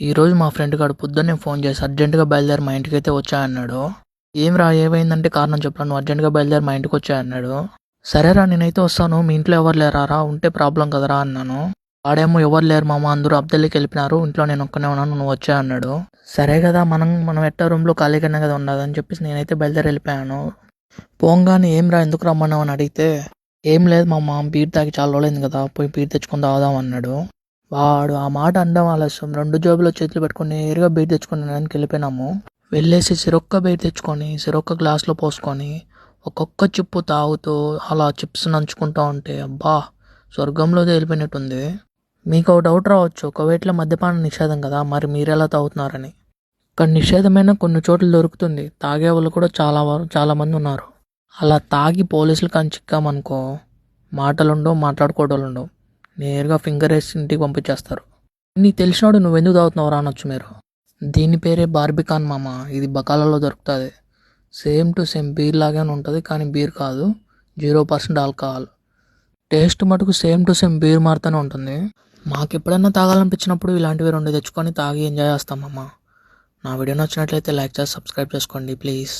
ఈరోజు మా ఫ్రెండ్ గారు పొద్దున్నే ఫోన్ చేసి అర్జెంటుగా బయలుదేరి మా ఇంటికి అయితే వచ్చా అన్నాడు. ఏం రా ఏమైందంటే కారణం చెప్పాను నువ్వు అర్జెంటుగా బయలుదేరి మా ఇంటికి వచ్చాయన్నాడు సరేరా నేనైతే వస్తాను మీ ఇంట్లో ఎవరు లేరా రా ఉంటే ప్రాబ్లం కదరా అన్నాను. వాడేమో ఎవరు లేరు మామ అందరూ అబ్దల్లికి వెళ్ళిపోయినారు ఇంట్లో నేను ఒక్కనే ఉన్నాను నువ్వు వచ్చా అన్నాడు. సరే కదా మనం మనం ఎట్టా రూమ్లో ఖాళీగానే కదా ఉండదు అని చెప్పేసి నేనైతే బయలుదేరి వెళ్ళిపోయాను. పోంగానే ఏం రా ఎందుకు రమ్మన్నావు అని అడిగితే ఏం లేదు మా మామ బీర్ తాగి చాలా రోజులైంది కదా పోయి బీర్ తెచ్చుకొని తాగుదాం అన్నాడు. వాడు ఆ మాట అనడం ఆలస్యం. రెండు జోబులో చేతులు పెట్టుకుని నేరుగా బీర్ తెచ్చుకొని దానికి వెళ్ళిపోయినాము. వెళ్ళేసి సిరొక్క బీర్ తెచ్చుకొని సిరొక్క గ్లాస్లో పోసుకొని ఒక్కొక్క చిప్పు తాగుతూ అలా చిప్స్ నంచుకుంటూ ఉంటే అబ్బా స్వర్గంలో తేలిపోయినట్టుంది మీకు ఒక డౌట్ రావచ్చు ఒకవేట్ల మద్యపాన నిషేధం కదా మరి మీరు ఎలా తాగుతున్నారని. ఇక్కడ నిషేధమైన కొన్ని చోట్ల దొరుకుతుంది. తాగే వాళ్ళు కూడా చాలా చాలామంది ఉన్నారు. అలా తాగి పోలీసులు కానీ చిక్కామనుకో మాటలు ఉండవు ఉండవు నేరుగా ఫింగర్ వేసి ఇంటికి పంపించేస్తారు. నీకు తెలిసినాడు నువ్వు ఎందుకు తాగుతున్నావు అనొచ్చు మీరు. దీని పేరే బార్బికాన్ మామ. ఇది బకాలలో దొరుకుతుంది. సేమ్ టు సేమ్ బీర్ లాగానే ఉంటుంది కానీ బీర్ కాదు. Zero percent alcohol. టేస్ట్ మటుకు సేమ్ టు సేమ్ బీర్ మారుతూనే ఉంటుంది. మాకు ఎప్పుడైనా తాగాలనిపించినప్పుడు ఇలాంటివి రెండు తెచ్చుకొని తాగి ఎంజాయ్ చేస్తామమ్మా నా వీడియో నచ్చినట్లయితే లైక్ చేసి సబ్స్క్రైబ్ చేసుకోండి ప్లీజ్.